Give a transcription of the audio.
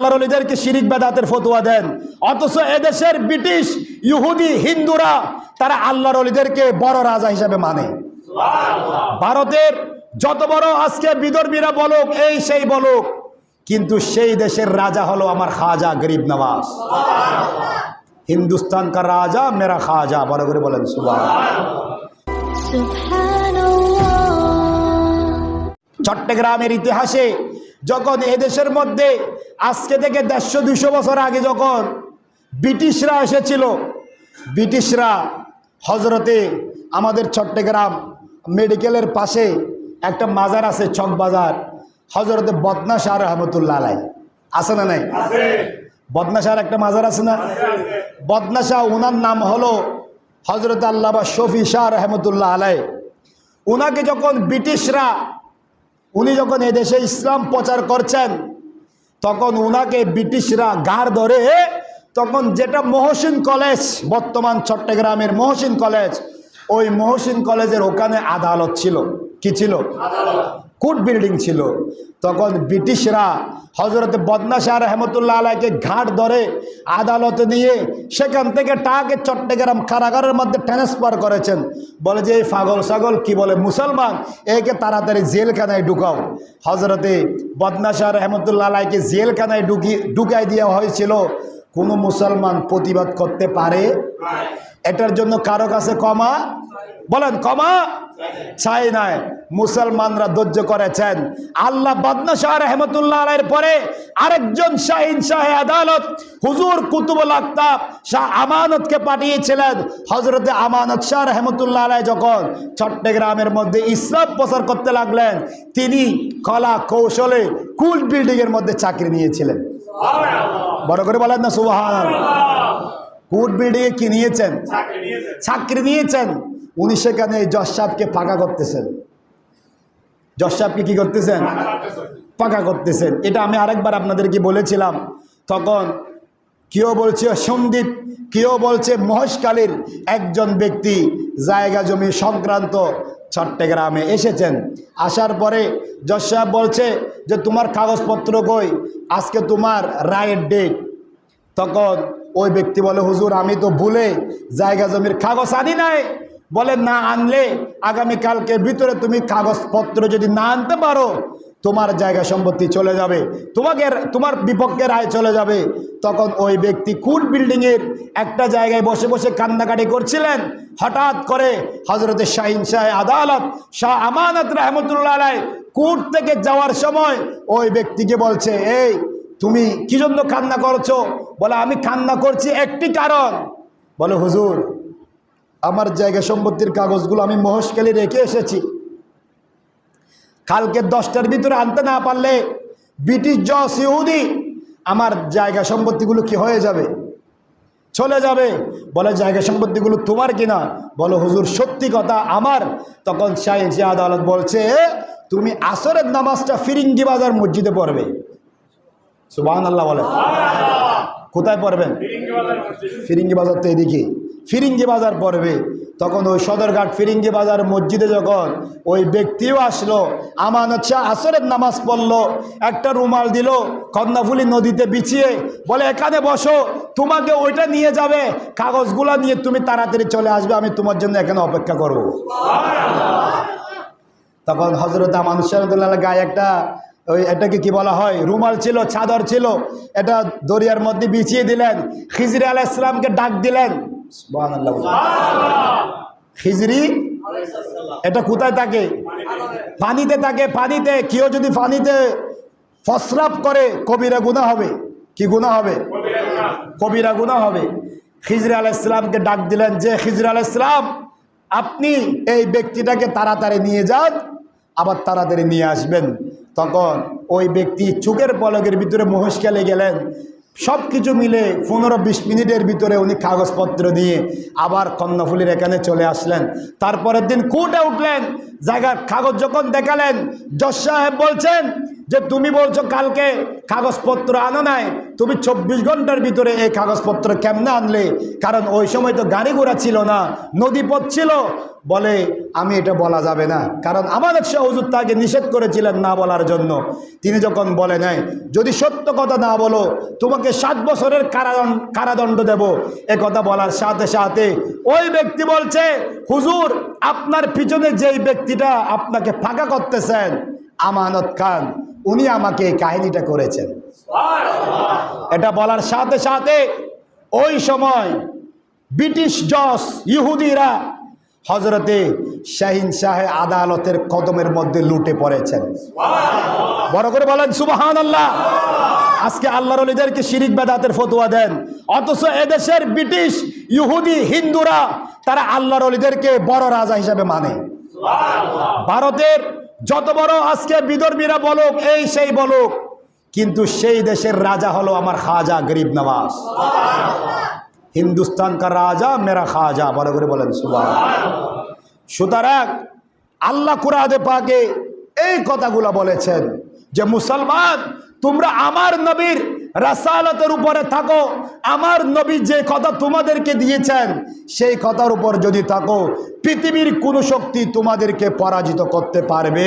আল্লাহর শিরিক বেদাতের ফতুয়া দেন। অথচ এদেশের ব্রিটিশ ইহুদি হিন্দুরা তারা আল্লাহর অলিদেরকে বড় রাজা হিসেবে মানে। ভারতের যত বড় আজকে বিদর্মীরা বলুক এই সেই বলুক কিন্তু সেই দেশের রাজা হলো আমার খাজা গরিব নওয়াজ। হিন্দুস্তান কা রাজা মেরা খাজা বড় করে বলেন সুবাহ চট্টগ্রামের ইতিহাসে যখন এদেশের মধ্যে আজকে থেকে দেড়শো দুশো বছর আগে যখন ব্রিটিশরা এসেছিল ব্রিটিশরা হজরতে আমাদের চট্টগ্রাম মেডিকেলের পাশে একটা মাজার আছে চক বাজার। হজরতে বদনা শাহ রহমতুল্লাহ আলাই। আছে না নাই? বদনা শাহর একটা মাজার আছে না? বদনা শাহ ওনার নাম হলো হজরত আল্লাহ বা শফি শাহ রহমতুল্লাহ আলাই। ওনাকে যখন ব্রিটিশরা উনি যখন এদেশে ইসলাম প্রচার করছেন, তখন উনাকে ব্রিটিশরা গার ধরে, তখন যেটা মহসিন কলেজ, বর্তমান চট্টগ্রামের মহসিন কলেজ, ওই মহসিন কলেজের ওখানে আদালত ছিল। কি ছিল? কোর্ট বিল্ডিং ছিল। তখন ব্রিটিশরা হজরত বদনা শাহ রহমতুল্লাহ আলাইকে ঘাট ধরে আদালতে নিয়ে সেখান থেকে টাকে চট্টগ্রাম কারাগারের মধ্যে ট্রান্সফার করেছেন। বলে যে, এই পাগল ছাগল, কি বলে, মুসলমান? একে তাড়াতাড়ি জেলখানায় ঢুকাও। হজরতে বদনা শাহ রহমতুল্লাহ আলাইকে জেলখানায় ঢুকি, ঢুকাই দেওয়া হয়েছিল। কোনো মুসলমান প্রতিবাদ করতে পারে? এটার জন্য কারও কাছে কমা বলেন কমা চাই নাই। মুসলমানরা ধৈর্য করেছেন। আল্লাহ বদনা শাহ রহমতুল্লাহ আলাইয়ের পরে আরেকজন শাহিন শাহে আদালত হুজুর কুতুবুল আক্তাব শাহ আমানতকে পাঠিয়েছিলেন। হজরতে আমানত শাহ রহমতুল্লাহ আলাই যখন চট্টগ্রামের মধ্যে ইসলাম প্রচার করতে লাগলেন, তিনি কলা কৌশলে কুল বিল্ডিংয়ের মধ্যে চাকরি নিয়েছিলেন। বড় করে বলেন না সুবাহান। কুট বিল্ডিংয়ে কি নিয়েছেন? চাকরি নিয়েছেন। উনি সেখানে জজ সাহেবকে ফাঁকা করতেছেন। জজ সাহেবকে কি করতেছেন? ফাঁকা করতেছেন। এটা আমি আরেকবার আপনাদেরকে বলেছিলাম। তখন কেউ বলছে সন্দীপ কেউ বলছে মহেশকালীর একজন ব্যক্তি জায়গা জমি সংক্রান্ত চট্টগ্রামে এসেছেন। আসার পরে জজ সাহেব বলছে যে, তোমার কাগজপত্র কই? আজকে তোমার রায়ের ডেট তখন ওই ব্যক্তি বলে, হুজুর, আমি তো ভুলে জায়গা জমির কাগজ আনি নাই। বলে, না আনলে আগামীকালকে ভিতরে তুমি কাগজপত্র যদি না আনতে পারো তোমার জায়গা সম্পত্তি চলে যাবে, তোমাকে তোমার বিপক্ষে রায় চলে যাবে। তখন ওই ব্যক্তি কুট বিল্ডিংয়ের একটা জায়গায় বসে বসে কান্নাকাটি করছিলেন। হঠাৎ করে হজরতের শাহিন শাহ আদালত, শাহ আমানত রহমতুল্লাহ আলাই কোর্ট থেকে যাওয়ার সময় ওই ব্যক্তিকে বলছে, এই, তুমি কি জন্য কান্না করছ? বলে, আমি কান্না করছি একটি কারণ। বলে, হুজুর, আমার জায়গা সম্পত্তির কাগজগুলো আমি মহেশখালী রেখে এসেছি। কালকে দশটার ভিতরে আনতে না পারলে ব্রিটিশ জস ইহুদি, আমার জায়গা সম্পত্তিগুলো কি হয়ে যাবে? চলে যাবে। বলে, জায়গা সম্পত্তিগুলো তোমার কিনা বলো, হুজুর, সত্যি কথা আমার। তখন শাহ আদালত বলছে, তুমি আসরের নামাজটা ফিরিঙ্গি বাজার মসজিদে পড়বে। সুবাহ আল্লাহ বলে। কোথায় পড়বেন? ফিরিঙ্গি বাজার তো এদিকে। ফিরিঙ্গি বাজার পড়বে। তখন ওই সদরঘাট ফিরিঙ্গি বাজার মসজিদে যখন ওই ব্যক্তিও আসলো, আমানত শাহ আসরের নামাজ পড়ল, একটা রুমাল দিল কন্যাফুলি নদীতে বিছিয়ে বলে, এখানে বসো, তোমাকে ওইটা নিয়ে যাবে, কাগজগুলা নিয়ে তুমি তাড়াতাড়ি চলে আসবে, আমি তোমার জন্য এখানে অপেক্ষা করব তখন হজরত আমানুষ গায়ে একটা ওই এটাকে কি বলা হয়, রুমাল ছিল, চাদর ছিল, এটা দরিয়ার মধ্যে বিছিয়ে দিলেন, খিজরি আলাহ ইসলামকে ডাক দিলেন। খিজরি, এটা কোথায় থাকে? পানিতে থাকে, পানিতে। কেউ যদি পানিতে ফসরাপ করে, কবিরা গুণা হবে। কি গুণা হবে? কবিরা গুণা হবে। খিজরি আলাহ ইসলামকে ডাক দিলেন যে, খিজরি আলাহ ইসলাম আপনি এই ব্যক্তিটাকে তাড়াতাড়ি নিয়ে যান, আবার তাড়াতাড়ি নিয়ে আসবেন। তখন ওই ব্যক্তি চোখের পলকের ভিতরে মহেশকালে গেলেন। সব কিছু মিলে পনেরো বিশ মিনিটের ভিতরে উনি কাগজপত্র দিয়ে আবার কন্যাফুলির এখানে চলে আসলেন। তারপরের দিন কোর্টে উঠলেন, জায়গার কাগজ যখন দেখালেন, জজ সাহেব বলছেন যে তুমি বলছো কালকে কাগজপত্র আনো নাই, তুমি চব্বিশ ঘণ্টার ভিতরে এই কাগজপত্র কেমনে আনলে? কারণ ওই সময় তো গাড়ি ঘোড়া ছিল না, নদীপথ ছিল। বলে, আমি এটা বলা যাবে না। কারণ আমাদের সে হুজুর তাকে নিষেধ করেছিলেন না বলার জন্য। তিনি যখন বলে নাই, যদি সত্য কথা না বলো, তোমাকে সাত বছরের কারাদণ্ড কারাদণ্ড দেব। এ কথা বলার সাথে সাথে ওই ব্যক্তি বলছে, হুজুর, আপনার পিছনে যেই ব্যক্তিটা আপনাকে ফাঁকা করতেছেন, আমানত খান। উনি আমাকে এই কাহিনীটা করেছেন। এটা বলার সাথে সাথে ওই সময় ব্রিটিশ জজ ইহুদিরা হজরতে শাহিন শাহে আদালতের কদমের মধ্যে লুটে পড়েছেন। বড় করে বলেন সুবাহান আল্লাহ আজকে আল্লাহর অলিদেরকে শিরিক বেদাতের ফতোয়া দেন। অথচ এদেশের ব্রিটিশ ইহুদি হিন্দুরা তারা আল্লাহর অলিদেরকে বড় রাজা হিসাবে মানে। ভারতের যত বড় আজকে বিদর্মীরা বলুক, এই সেই বলুক, কিন্তু সেই দেশের রাজা হলো আমার খাজা গরিব নওয়াজ। হিন্দুস্তান কা রাজা, মেরা খাজা বড় করে বলেন সুবাহ সুতরাং আল্লাহ কুরাদে পাকে এই কথাগুলো বলেছেন যে মুসলমান, তোমরা আমার নবীর রাসালতের উপরে থাকো। আমার নবী যে কথা তোমাদেরকে দিয়েছেন, সেই কথার উপর যদি থাকো, পৃথিবীর কোনো শক্তি তোমাদেরকে পরাজিত করতে পারবে